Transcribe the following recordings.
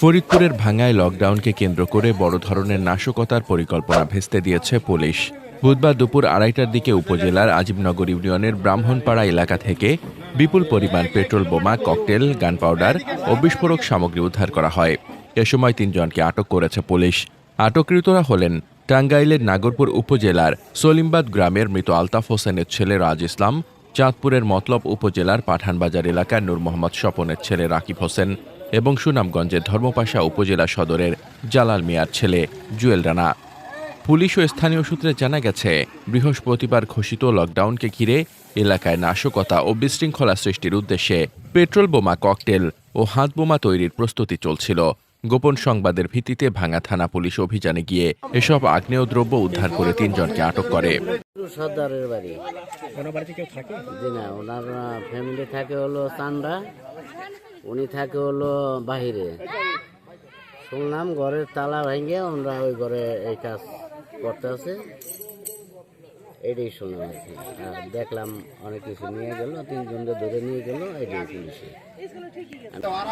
ফরিদপুরের ভাঙ্গায় লকডাউনকে কেন্দ্র করে বড় ধরনের নাশকতার পরিকল্পনা ভেস্তে দিয়েছে পুলিশ। বুধবার দুপুর আড়াইটার দিকে উপজেলার আজিমনগর ইউনিয়নের ব্রাহ্মণপাড়া এলাকা থেকে বিপুল পরিমাণ পেট্রোল বোমা, ককটেল গান পাউডার ও বিস্ফোরক সামগ্রী উদ্ধার করা হয়। এ সময় তিনজনকে আটক করেছে পুলিশ। আটককৃতরা হলেন টাঙ্গাইলের নাগরপুর উপজেলার সলিমবাদ গ্রামের মৃত আলতাফ হোসেনের ছেলে রাজ ইসলাম, চাঁদপুরের মতলব উপজেলার পাঠানবাজার এলাকার নূর মোহাম্মদ স্বপনের ছেলে রাকিব হোসেন। এবং সুনামগঞ্জের ধর্মপাশা উপজেলা সদরের জালাল মিয়ার ছেলে জুয়েল রানা। পুলিশ ও স্থানীয় সূত্রে জানা গেছে বৃহস্পতিবার ঘোষিত লকডাউনকে ঘিরে এলাকায় নাশকতা ও বিশৃঙ্খলা সৃষ্টির উদ্দেশ্যে পেট্রোল বোমা ককটেল ও হাত বোমা তৈরির প্রস্তুতি চলছিল। গোপন সংবাদের ভিত্তিতে ভাঙা থানা পুলিশ অভিযানে গিয়ে এসব আগ্নেয় দ্রব্য উদ্ধার করে তিনজনকে আটক করে। সর্দারের বাড়ি। ওনার বাড়িতে কেউ থাকে? জি না ওনার ফ্যামিলি থাকে হলো চান্ডা উনি থাকে হলো বাহিরে। শুনলাম ঘরের তালা ভেঙে আমরা ওই ঘরে এই কাজ করতে আছে। এটাই শুনলাম আর কি। আর দেখলাম অনেক কিছু নিয়ে গেল, তিনজনকে ধরে নিয়ে গেল, এটাই পুলিশে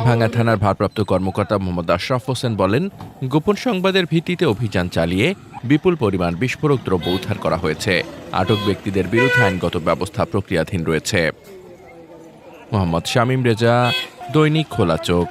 ভাঙ্গা থানার ভারপ্রাপ্ত কর্মকর্তা মোহাম্মদ আশরাফ হোসেন বলেন, গোপন সংবাদের ভিত্তিতে অভিযান চালিয়ে বিপুল পরিমাণ বিস্ফোরক দ্রব্য উদ্ধার করা হয়েছে। আটক ব্যক্তিদের বিরুদ্ধে আইনগত ব্যবস্থা প্রক্রিয়াধীন রয়েছে। মোহাম্মদ শামীম রেজা দৈনিক খোলা চোখ।